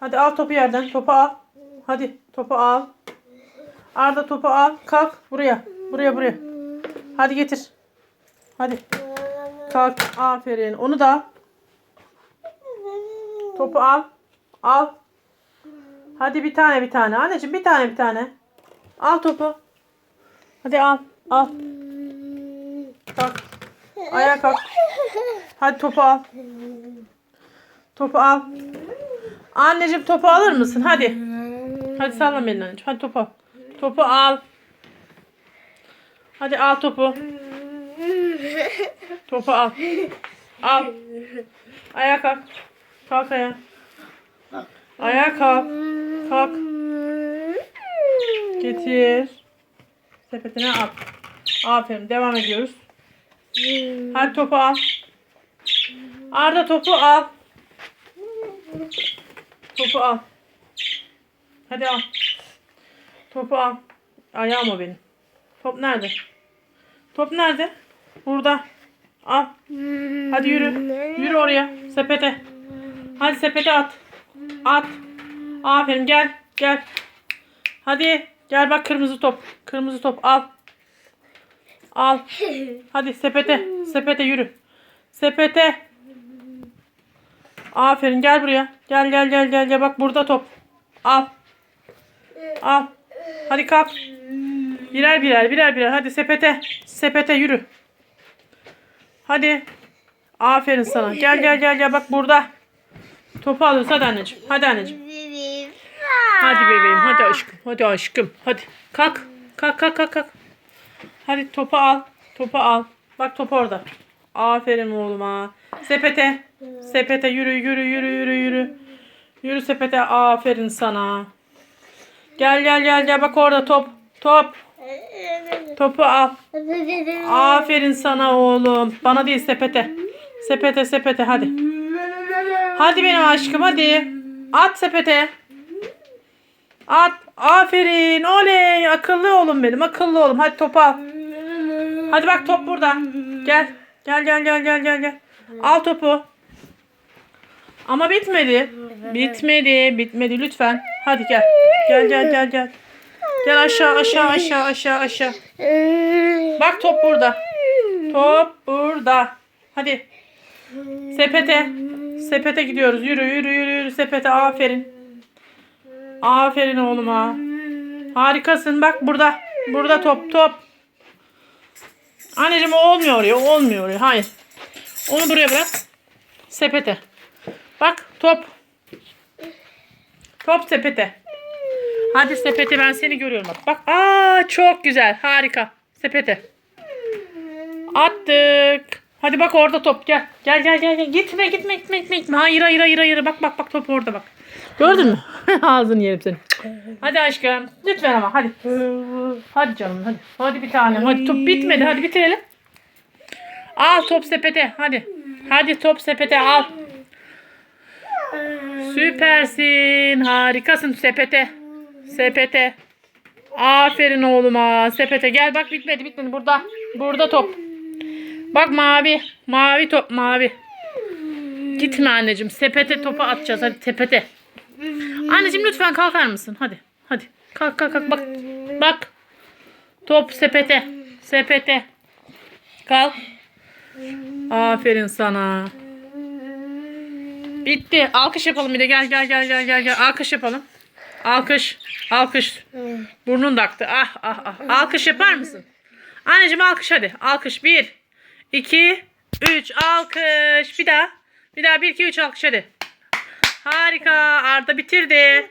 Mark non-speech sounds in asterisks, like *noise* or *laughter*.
Hadi al topu yerden. Topu al. Hadi topu al. Arda topu al. Kalk buraya. Buraya buraya. Hadi getir. Hadi. Kalk. Aferin. Onu da. Topu al. Al. Hadi bir tane bir tane. Anneciğim bir tane bir tane. Al topu. Hadi al. Al. Kalk. Ayağa kalk. Hadi topu al. Topu al. Anneciğim topu alır mısın? Hadi. Hadi sallama elini anneciğim. Hadi topu. Topu al. Hadi al topu. *laughs* Topu al. Al. Ayağa kalk. Kalk ayağa. Ayağa kalk. Kalk. Getir. Sepetine at. Aferin. Devam ediyoruz. Hadi topu al. Arda topu al. Topu al. Hadi al. Topu al. Ayağım o benim. Top nerede? Top nerede? Burada. Al. Hadi yürü. Yürü oraya. Sepete. Hadi sepete at. At. Aferin gel. Gel. Hadi. Gel bak kırmızı top. Kırmızı top al. Al. Hadi sepete. Sepete yürü. Sepete. Aferin gel buraya. Gel gel gel gel gel bak burada top. Al. Al. Hadi kalk. Birer birer birer birer. Hadi sepete. Sepete yürü. Hadi. Aferin sana. Gel gel gel gel bak burada. Topu alıyorsun hadi anneciğim. Hadi anneciğim. Hadi bebeğim hadi aşkım. Hadi aşkım. Hadi. Kalk. Kalk kalk kalk kalk. Hadi topu al. Topu al. Bak top orada. Aferin oğluma. Sepete. Sepete yürü yürü yürü yürü yürü. Yürü sepete. Aferin sana. Gel gel gel gel bak orada top. Top. Topu al. Aferin sana oğlum. Bana değil sepete. Sepete sepete hadi. Hadi benim aşkım hadi. At sepete. At. Aferin. Oley. Akıllı oğlum benim. Akıllı oğlum. Hadi topu al. Hadi bak top burada. Gel. Gel gel gel gel gel. Al topu. Ama bitmedi. Bitmedi. Bitmedi lütfen. Hadi gel. Gel gel gel gel. Gel aşağı aşağı aşağı aşağı aşağı. Bak top burada. Top burada. Hadi. Sepete. Sepete gidiyoruz. Yürü yürü yürü yürü sepete. Aferin. Aferin oğluma. Harikasın. Bak burada. Burada top top. Anneciğim olmuyor o Olmuyor oraya. Hayır. Onu buraya bırak. Sepete. Bak top. Top sepete. Hadi sepete ben seni görüyorum bak. Bak. Aa çok güzel. Harika. Sepete. Attık. Hadi bak orada top gel. Gel gel gel gel. Gitme gitme gitme gitme. gitme. Hayır hayır hayır hayır. Bak bak bak top orada bak. Gördün mü? *laughs* Ağzını yerim seni. Hadi aşkım. Lütfen ama hadi. Hadi canım hadi. Hadi bir tane. Hadi top bitmedi. Hadi bitirelim. Al top sepete. Hadi. Hadi top sepete al. Süpersin. Harikasın sepete. Sepete. Aferin oğluma. Sepete gel bak bitmedi bitmedi. Burada. Burada top. Bak mavi. Mavi top mavi. Gitme anneciğim. Sepete topu atacağız. Hadi sepete. Anneciğim lütfen kalkar mısın? Hadi. Hadi. Kalk kalk kalk. Bak. Bak. Top sepete. Sepete. Kalk. Aferin sana. Bitti. Alkış yapalım bir de. Gel gel gel gel gel gel. Alkış yapalım. Alkış. Alkış. Burnun da aktı. Ah ah ah. Alkış yapar mısın? Anneciğim alkış hadi. Alkış. Bir, iki, üç. Alkış. Bir daha. Bir daha bir, iki, üç alkış hadi. Harika. Arda bitirdi.